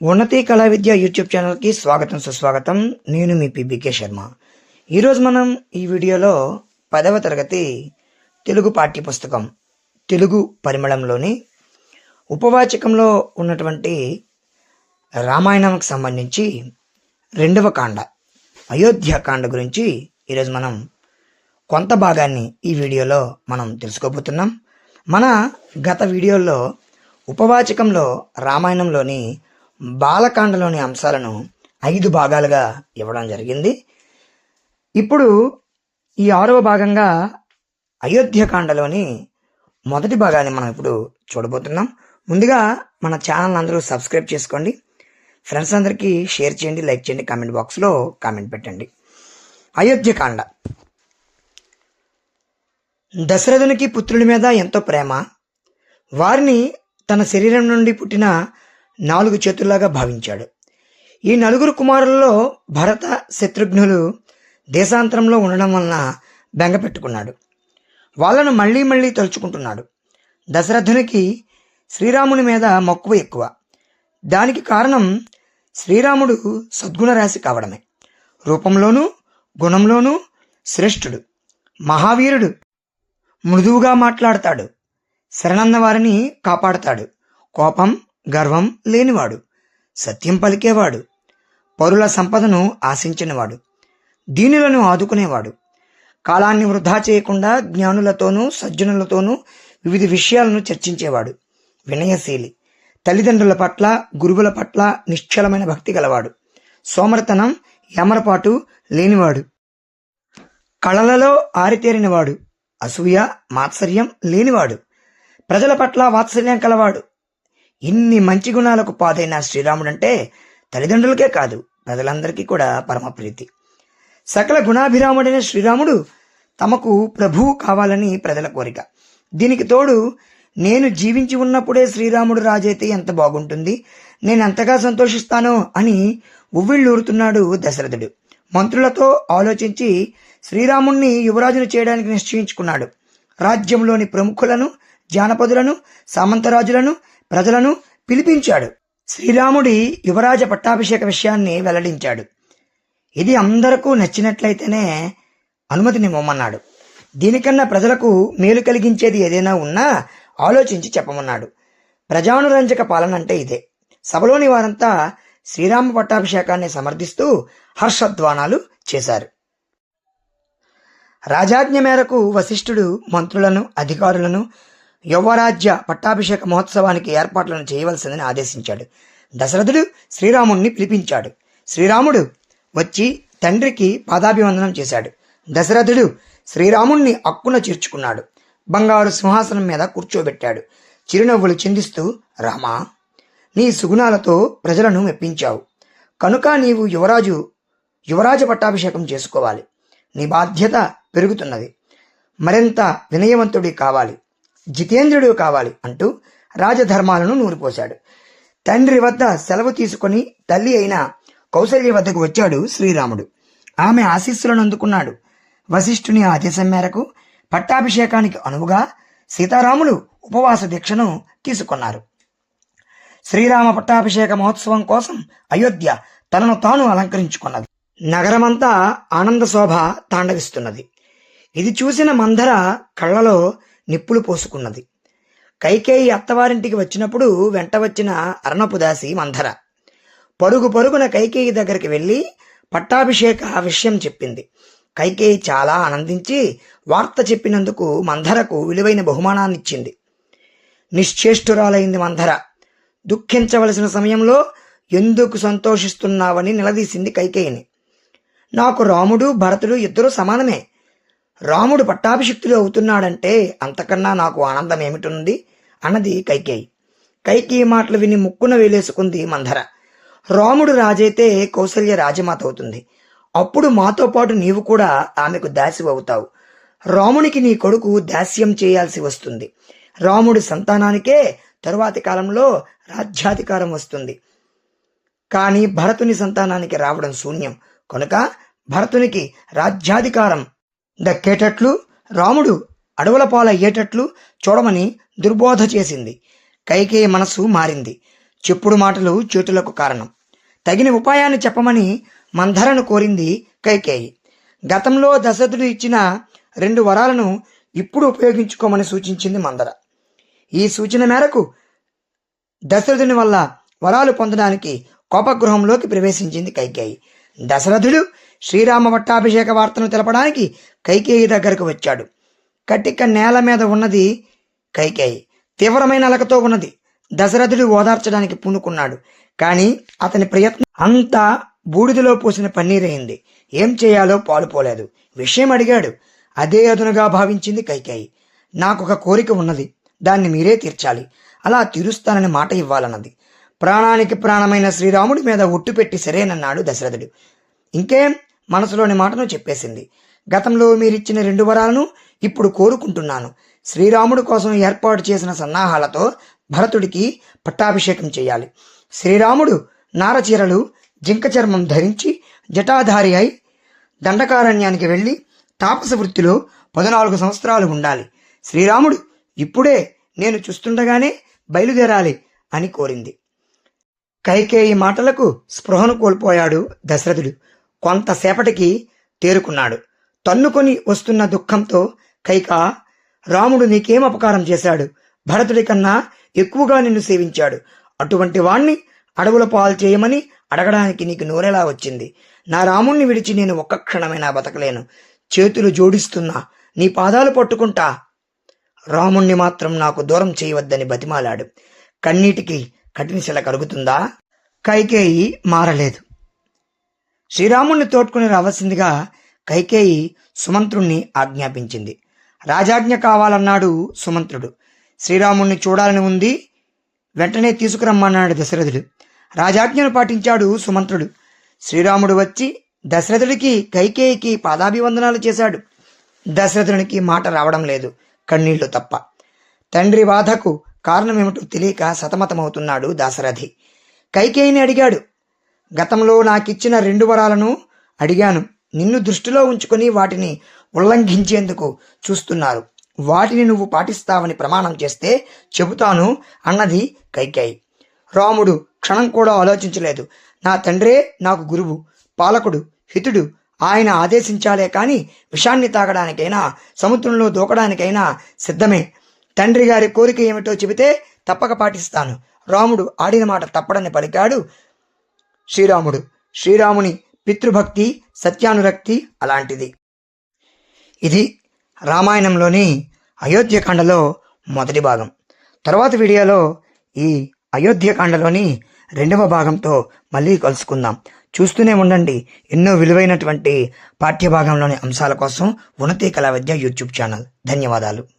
ఉన్నతి కళా విద్య యూట్యూబ్ ఛానల్కి స్వాగతం సుస్వాగతం. నేను మీ పిబికే శర్మ. ఈరోజు మనం ఈ వీడియోలో పదవ తరగతి తెలుగు పాఠ్యపుస్తకం తెలుగు పరిమళంలోని ఉపవాచకంలో ఉన్నటువంటి రామాయణంకి సంబంధించి రెండవ కాండ అయోధ్య కాండ గురించి ఈరోజు మనం కొంత భాగాన్ని ఈ వీడియోలో మనం తెలుసుకోబోతున్నాం. మన గత వీడియోల్లో ఉపవాచకంలో రామాయణంలోని బాలకాండలోని అంశాలను ఐదు భాగాలుగా ఇవ్వడం జరిగింది. ఇప్పుడు ఈ ఆరవ భాగంగా అయోధ్యకాండలోని మొదటి భాగాన్ని మనం ఇప్పుడు చూడబోతున్నాం. ముందుగా మన ఛానల్ అందరూ సబ్స్క్రైబ్ చేసుకోండి. ఫ్రెండ్స్ అందరికీ షేర్ చేయండి లైక్ చేయండి కామెంట్ బాక్స్లో కామెంట్ పెట్టండి. అయోధ్యకాండ దశరథునికి పుత్రుల మీద ఎంతో ప్రేమ. వారిని తన శరీరం నుండి పుట్టిన నాలుగు చేతుల్లాగా భావించాడు. ఈ నలుగురు కుమారులలో భరత శత్రుఘ్నులు దేశాంతరంలో ఉండడం వలన బెంగ పెట్టుకున్నాడు. వాళ్ళను మళ్ళీ మళ్ళీ తలుచుకుంటున్నాడు. దశరథునికి శ్రీరాముని మీద మక్కువ ఎక్కువ. దానికి కారణం శ్రీరాముడు సద్గుణ రాశి కావడమే. రూపంలోనూ గుణంలోనూ శ్రేష్ఠుడు మహావీరుడు. మృదువుగా మాట్లాడతాడు. శరణన్న వారిని కాపాడతాడు. కోపం గర్వం లేనివాడు సత్యం పలికేవాడు పరుల సంపదను ఆశించినవాడు దీనులను ఆదుకునేవాడు. కాలాన్ని వృధా చేయకుండా జ్ఞానులతోనూ సజ్జనులతోనూ వివిధ విషయాలను చర్చించేవాడు వినయశీలి తల్లిదండ్రుల పట్ల గురువుల పట్ల నిశ్చలమైన భక్తి గలవాడు సోమరతనం యమరపాటు లేనివాడు. కళలలో ఆరితేరినవాడు అసూయ మాత్సర్యం లేనివాడు ప్రజల పట్ల వాత్సల్యం కలవాడు ఇన్ని మంచి గుణాలకు పాదైన శ్రీరాముడంటే తల్లిదండ్రులకే కాదు ప్రజలందరికీ కూడా పరమ ప్రీతి. సకల గుణాభిరాముడైన శ్రీరాముడు తమకు ప్రభువు కావాలని ప్రజల కోరిక. దీనికి తోడు నేను జీవించి ఉన్నప్పుడే శ్రీరాముడు రాజైతే ఎంత బాగుంటుంది నేను ఎంతగా సంతోషిస్తానో అని ఉవ్విళ్ళూరుతున్నాడు దశరథుడు. మంత్రులతో ఆలోచించి శ్రీరాముణ్ణి యువరాజును చేయడానికి నిశ్చయించుకున్నాడు. రాజ్యంలోని ప్రముఖులను జానపదులను సామంతరాజులను ప్రజలను పిలిపించాడు. శ్రీరాముడి యువరాజ పట్టాభిషేక విషయాన్ని వెల్లడించాడు. ఇది అందరకు నచ్చినట్లయితేనే అనుమతినివ్వమన్నాడు దీనికన్నా ప్రజలకు మేలు కలిగించేది ఏదైనా ఉన్నా ఆలోచించి చెప్పమన్నాడు. ప్రజానురంజక పాలన అంటే ఇదే. సభలోని వారంతా శ్రీరామ పట్టాభిషేకాన్ని సమర్థిస్తూ హర్షధ్వానాలు చేశారు. రాజాజ్ఞ మేరకు వశిష్ఠుడు మంత్రులను అధికారులను యువరాజ్య పట్టాభిషేక మహోత్సవానికి ఏర్పాట్లను చేయవలసిందని ఆదేశించాడు. దశరథుడు శ్రీరాముణ్ణి పిలిపించాడు. శ్రీరాముడు వచ్చి తండ్రికి పాదాభివందనం చేశాడు. దశరథుడు శ్రీరాముణ్ణి అక్కున చేర్చుకున్నాడు. బంగారు సింహాసనం మీద కూర్చోబెట్టాడు. చిరునవ్వులు చిందిస్తూ రామా నీ సుగుణాలతో ప్రజలను మెప్పించావు. కనుక నీవు యువరాజు యువరాజ పట్టాభిషేకం చేసుకోవాలి. నీ బాధ్యత పెరుగుతున్నది. మరింత వినయవంతుడి కావాలి. జితేంద్రుడు కావాలి అంటూ రాజధర్మాలను నూరిపోశాడు. తండ్రి వద్ద సెలవు తీసుకొని తల్లి అయిన కౌసల్య వద్దకు వచ్చాడు శ్రీరాముడు. ఆమె ఆశీస్సులను అందుకున్నాడు. వశిష్ఠుని ఆదేశం మేరకు పట్టాభిషేకానికి అనువుగా సీతారాములు ఉపవాస దీక్షను తీసుకున్నారు. శ్రీరామ పట్టాభిషేక మహోత్సవం కోసం అయోధ్య తనను తాను అలంకరించుకున్నది. నగరమంతా ఆనంద శోభ తాండవిస్తున్నది. ఇది చూసిన మందర కళ్ళలో నిప్పులు పోసుకున్నది. కైకేయి అత్తవారింటికి వచ్చినప్పుడు వెంట వచ్చిన అర్ణపుదాసి మంధర. పరుగు పరుగున కైకేయి దగ్గరికి వెళ్ళి పట్టాభిషేక విషయం చెప్పింది. కైకేయి చాలా ఆనందించి వార్త చెప్పినందుకు మంధరకు విలువైన బహుమానాన్నిచ్చింది. నిశ్చేష్టురాలైంది మంధర. దుఃఖించవలసిన సమయంలో ఎందుకు సంతోషిస్తున్నావని నిలదీసింది కైకేయిని. నాకు రాముడు భరతుడు ఇద్దరు సమానమే. రాముడు పట్టాభిషిక్తుడు అవుతున్నాడంటే అంతకన్నా నాకు ఆనందం ఏమిటుంది అన్నది కైకేయి. కైకేయి మాటలు విని ముక్కున వేలేసుకుంది మంధర. రాముడు రాజైతే కౌసల్య రాజమాత అవుతుంది. అప్పుడు మాతో పాటు నీవు కూడా ఆమెకు దాసి అవుతావు. రామునికి నీ కొడుకు దాస్యం చేయాల్సి వస్తుంది. రాముడి సంతానానికే తరువాతి కాలంలో రాజ్యాధికారం వస్తుంది. కానీ భరతుని సంతానానికి రావడం శూన్యం. కనుక భరతునికి రాజ్యాధికారం దక్కేటట్లు రాముడు అడవుల పాలయ్యేటట్లు చూడమని దుర్బోధ చేసింది. కైకేయ మనసు మారింది. చెప్పుడు మాటలు చేతులకు కారణం. తగిన ఉపాయాన్ని చెప్పమని మంధరను కోరింది కైకేయి. గతంలో దశరథుడు ఇచ్చిన రెండు వరాలను ఇప్పుడు ఉపయోగించుకోమని సూచించింది మందర ఈ సూచన మేరకు దశరథుని వల్ల వరాలు పొందడానికి కోపగృహంలోకి ప్రవేశించింది కైకేయి. దశరథుడు శ్రీరామ పట్టాభిషేక వార్తను తెలపడానికి కైకేయి దగ్గరకు వచ్చాడు. కటిక నేల మీద ఉన్నది కైకేయి. తీవ్రమైన అలకతో ఉన్నది. దశరథుడు ఓదార్చడానికి పూనుకున్నాడు. కానీ అతని ప్రయత్నం అంతా బూడిదలో పోసిన పన్నీరైంది ఏం చేయాలో పాలుపోలేదు. విషయం అడిగాడు. అదే అదునుగా భావించింది కైకేయి. నాకొక కోరిక ఉన్నది. దాన్ని మీరే తీర్చాలి. అలా తీరుస్తానని మాట ఇవ్వాలన్నది. ప్రాణానికి ప్రాణమైన శ్రీరాముడి మీద ఒట్టు పెట్టి సరేనన్నాడు దశరథుడు. ఇంకేం? మనసులోని మాటను చెప్పేసింది. గతంలో మీరిచ్చిన రెండు వరాలను ఇప్పుడు కోరుకుంటున్నాను. శ్రీరాముడు కోసం ఏర్పాటు చేసిన సన్నాహాలతో భరతుడికి పట్టాభిషేకం చేయాలి. శ్రీరాముడు నారచీరలు జింక చర్మం ధరించి జటాధారి అయి దండకారణ్యానికి వెళ్ళి తాపస వృత్తిలో పద్నాలుగు సంవత్సరాలు ఉండాలి. శ్రీరాముడు ఇప్పుడే నేను చూస్తుండగానే బయలుదేరాలి అని కోరింది. కైకేయి మాటలకు స్పృహను కోల్పోయాడు దశరథుడు. కొంతసేపటికి తేరుకున్నాడు. తన్నుకొని వస్తున్న దుఃఖంతో కైక రాముడు నీకేం అపకారం చేశాడు? భరతుడి కన్నా ఎక్కువగా నిన్ను సేవించాడు. అటువంటి వాణ్ణి అడవుల పాలు చేయమని అడగడానికి నీకు నోరెలా వచ్చింది? నా రాముణ్ణి విడిచి నేను ఒక్క క్షణమైనా బతకలేను. చేతులు జోడిస్తున్నా నీ పాదాలు పట్టుకుంటా. రాముణ్ణి మాత్రం నాకు దూరం చేయవద్దని బతిమాలాడు. కన్నీటికి కఠినశిల కలుగుతుందా? కైకేయి మారలేదు. శ్రీరాముణ్ణి తోడ్కొని రావాల్సిందిగా కైకేయి సుమంత్రుణ్ణి ఆజ్ఞాపించింది. రాజాజ్ఞ కావాలన్నాడు సుమంత్రుడు. శ్రీరాముణ్ణి చూడాలని ఉంది. వెంటనే తీసుకురమ్మన్నాడు దశరథుడు. రాజాజ్ఞను పాటించాడు సుమంత్రుడు. శ్రీరాముడు వచ్చి దశరథుడికి కైకేయికి పాదాభివందనాలు చేశాడు. దశరథునికి మాట రావడం లేదు. కన్నీళ్ళు తప్ప. తండ్రి బాధకు కారణమేమిటో తెలియక సతమతమవుతున్నాడు దాశరథి. కైకేయిని అడిగాడు. గతంలో నాకిచ్చిన రెండు వరాలను అడిగాను. నిన్ను దృష్టిలో ఉంచుకొని వాటిని ఉల్లంఘించేందుకు చూస్తున్నారు. వాటిని నువ్వు పాటిస్తావని ప్రమాణం చేస్తే చెబుతాను అన్నది కైకేయి. రాముడు క్షణం కూడా ఆలోచించలేదు. నా తండ్రే నాకు గురువు పాలకుడు హితుడు. ఆయన ఆదేశించాలే కాని విషాన్ని తాగడానికైనా సముద్రంలో దూకడానికైనా సిద్ధమే. తండ్రి గారి కోరిక ఏమిటో చెబితే తప్పక పాటిస్తాను. రాముడు ఆడిన మాట తప్పడని పలికాడు శ్రీరాముడు. శ్రీరాముని పితృభక్తి సత్యానురక్తి అలాంటిది. ఇది రామాయణంలోని అయోధ్యకాండలో మొదటి భాగం. తర్వాత వీడియోలో ఈ అయోధ్యకాండలోని రెండవ భాగంతో మళ్ళీ కలుసుకుందాం. చూస్తూనే ఉండండి ఎన్నో విలువైనటువంటి పాఠ్యభాగంలోని అంశాల కోసం ఉన్నతి కళా విద్య యూట్యూబ్ ఛానల్. ధన్యవాదాలు.